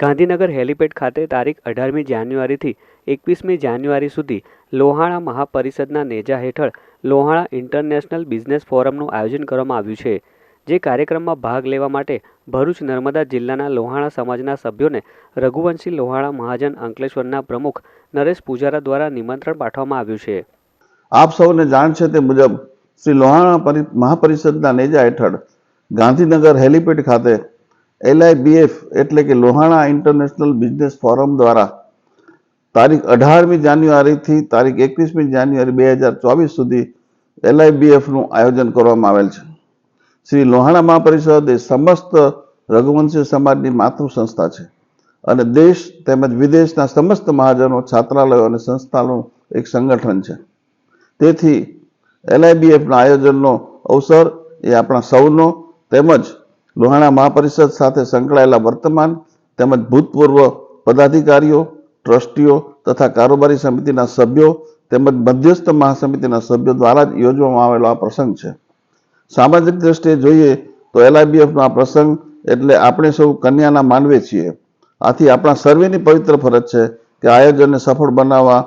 Gandhinagar helipad ખાતે તારીખ અઢારમી જાન્યુઆરીથી એકવીસમી જાન્યુઆરી સુધી લોહાણા મહાપરિષદના નેજા હેઠળ લોહાણા ઇન્ટરનેશનલ બિઝનેસ ફોરમનું આયોજન કરવામાં આવ્યું છે. જે કાર્યક્રમમાં ભાગ લેવા માટે ભરૂચ નર્મદા જિલ્લાના લોહાણા સમાજના સભ્યોને રઘુવંશી લોહાણા મહાજન અંકલેશ્વરના પ્રમુખ નરેશ પૂજારા દ્વારા નિમંત્રણ પાઠવવામાં આવ્યું છે. આપ સૌને જાણ છે તે મુજબ શ્રી લોહાણા મહાપરિષદના નેજા હેઠળ ગાંધીનગર હેલીપેડ ખાતે એલઆઈબીએફ એટલે કે લોહાણા ઇન્ટરનેશનલ બિઝનેસ ફોરમ દ્વારા તારીખ અઢારમી જાન્યુઆરીથી તારીખ એકવીસમી જાન્યુઆરી બે હજાર ચોવીસ સુધી એલઆઈબીએફનું આયોજન કરવામાં આવેલ છે. શ્રી લોહાણા મહાપરિષદ એ સમસ્ત રઘુવંશી સમાજની માતૃ સંસ્થા છે અને દેશ તેમજ વિદેશના સમસ્ત મહાજનો, છાત્રાલયો અને સંસ્થાનું એક સંગઠન છે. તેથી એલઆઈબીએફના આયોજનનો અવસર એ આપણા સૌનો તેમજ લોહાણા મહાપરિષદ સાથે સંકળાયેલા વર્તમાન તેમજ ભૂતપૂર્વ પદાધિકારીઓ, ટ્રસ્ટીઓ તથા કારોબારી સમિતિના સભ્યો તેમજ મધ્યસ્થ મહાસમિતિના સભ્યો દ્વારા જ યોજવામાં આવેલો આ પ્રસંગ છે. સામાજિક દ્રષ્ટિએ જોઈએ તો એલઆઈબીએફનો આ પ્રસંગ એટલે આપણે સૌ કન્યાના માનવે છીએ. આથી આપણા સર્વેની પવિત્ર ફરજ છે કે આયોજનને સફળ બનાવવા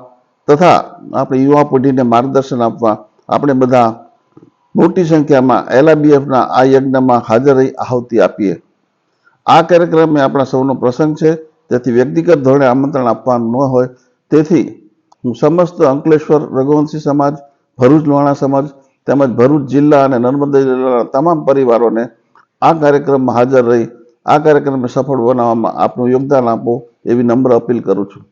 તથા આપણી યુવા પેઢીને માર્ગદર્શન આપવા આપણે બધા મોટી સંખ્યામાં એલઆઈબીએફના આ યજ્ઞમાં હાજર રહી આહુતિ આપીએ. આ કાર્યક્રમ એ આપણા સૌનો પ્રસંગ છે. તેથી વ્યક્તિગત ધોરણે આમંત્રણ આપવાનું ન હોય. તેથી હું સમસ્ત અંકલેશ્વર રઘુવંશી સમાજ, ભરૂચ લોહાણા સમાજ તેમજ ભરૂચ જિલ્લા અને નર્મદા જિલ્લાના તમામ પરિવારોને આ કાર્યક્રમમાં હાજર રહી આ કાર્યક્રમને સફળ બનાવવામાં આપનું યોગદાન આપો એવી નમ્ર અપીલ કરું છું.